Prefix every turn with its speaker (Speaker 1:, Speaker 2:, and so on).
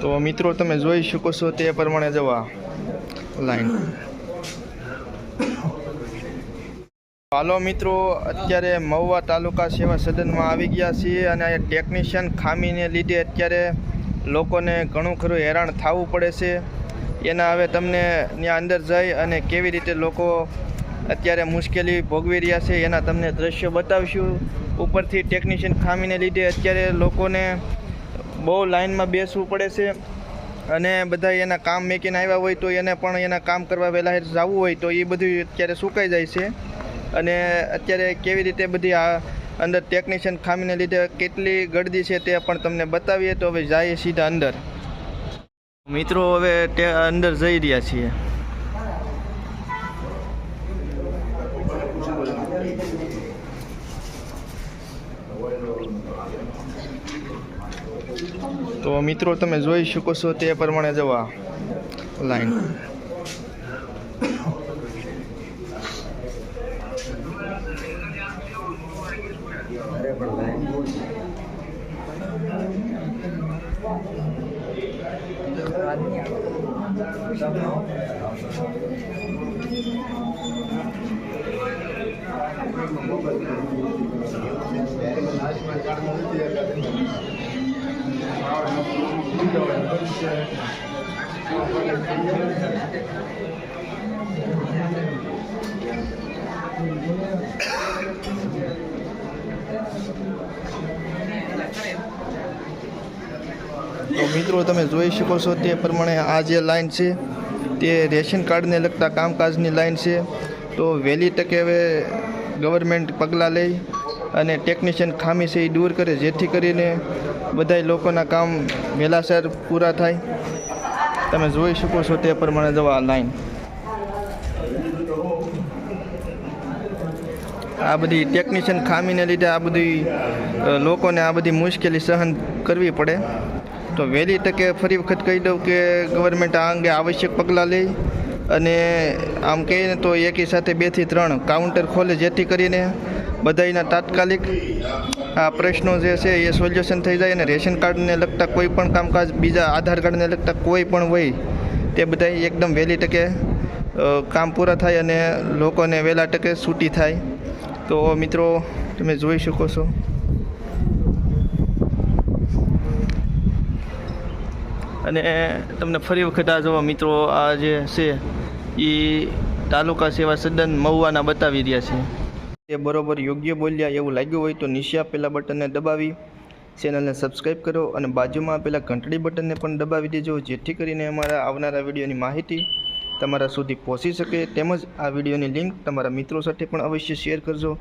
Speaker 1: તો મિત્રો, તમે જોઈ શકો છો તે પ્રમાણે જવા લાઈન હાલો મિત્રો, અત્યારે મહુવા તાલુકા સેવા સદનમાં આવી ગયા છીએ અને ટેકનિશિયન ખામીને લીધે અત્યારે લોકોને ઘણું ખરું હેરાન થવું પડે છે. એના હવે તમને ત્યાં અંદર જઈ અને કેવી રીતે લોકો અત્યારે મુશ્કેલી ભોગવી રહ્યા છે, એના તમને દ્રશ્યો બતાવશું. ઉપરથી ટેકનિશિયન ખામીને લીધે અત્યારે લોકોને બહુ લાઇનમાં બેસવું પડે છે. અને બધા એના કામ મેકીને આવ્યા હોય તો એને પણ એના કામ કરવા વહેલા જવું હોય તો એ બધું અત્યારે સુકાઈ જાય છે. અને અત્યારે કેવી રીતે બધી આ અંદર ટેકનિશિયન ખામીને લીધે કેટલી ગળદી છે તે પણ તમને બતાવીએ તો હવે જઈએ સીધા અંદર. મિત્રો, હવે અંદર જઈ રહ્યા છીએ. તો મિત્રો તમે જોઈ શકો છો તે પ્રમાણે જવા લાઈન તો મિત્રો, તમે જોઈ શકો છો તે પ્રમાણે આ જે લાઈન છે, તે રેશન કાર્ડને લગતા કામકાજની લાઈન છે. તો વહેલી તકે હવે ગવર્મેન્ટ પગલાં લઈ અને ટેકનિશિયન ખામી છે એ દૂર કરે, જેથી કરીને બધાય લોકોના કામ વહેલાસર પૂરા થાય. તમે જોઈ શકો છો તે પ્રમાણે જવા લાઈન. આ બધી ટેકનિશિયન ખામીને લીધે આ બધી લોકોને આ બધી મુશ્કેલી સહન કરવી પડે. તો વહેલી તકે ફરી વખત કહી દઉં કે ગવર્મેન્ટ આ અંગે આવશ્યક પગલાં લે. અને આમ કહીએ ને તો એકી સાથે બેથી ત્રણ કાઉન્ટર ખોલે જેથી કરીને બધાયના તાત્કાલિક આ પ્રશ્નો જે છે એ સોલ્યુશન થઈ જાય અને રેશન કાર્ડને લગતા કોઈ પણ કામકાજ, બીજા આધાર કાર્ડને લગતા કોઈ પણ હોય તે બધા એકદમ વહેલી તકે કામ પૂરા થાય અને લોકોને વહેલા તકે છૂટી થાય. તો મિત્રો, તમે જોઈ શકો છો. અને તમને ફરી વખત આ જોવા મિત્રો, આ જે છે એ તાલુકા સેવા સદન મહુવાના બતાવી રહ્યા છે. તે બરોબર યોગ્ય બોલ્યા એવું લાગ્યું હોય તો નીચે આપેલા બટનને દબાવી, ચેનલને સબસ્ક્રાઈબ કરો અને બાજુમાં આપેલા ઘંટડી બટનને પણ દબાવી દેજો, જેથી કરીને અમારા આવનારા વિડીયોની માહિતી તમારા સુધી પહોંચી શકે. તેમજ આ વિડીયોની લિંક તમારા મિત્રો સાથે પણ અવશ્ય શેર કરજો.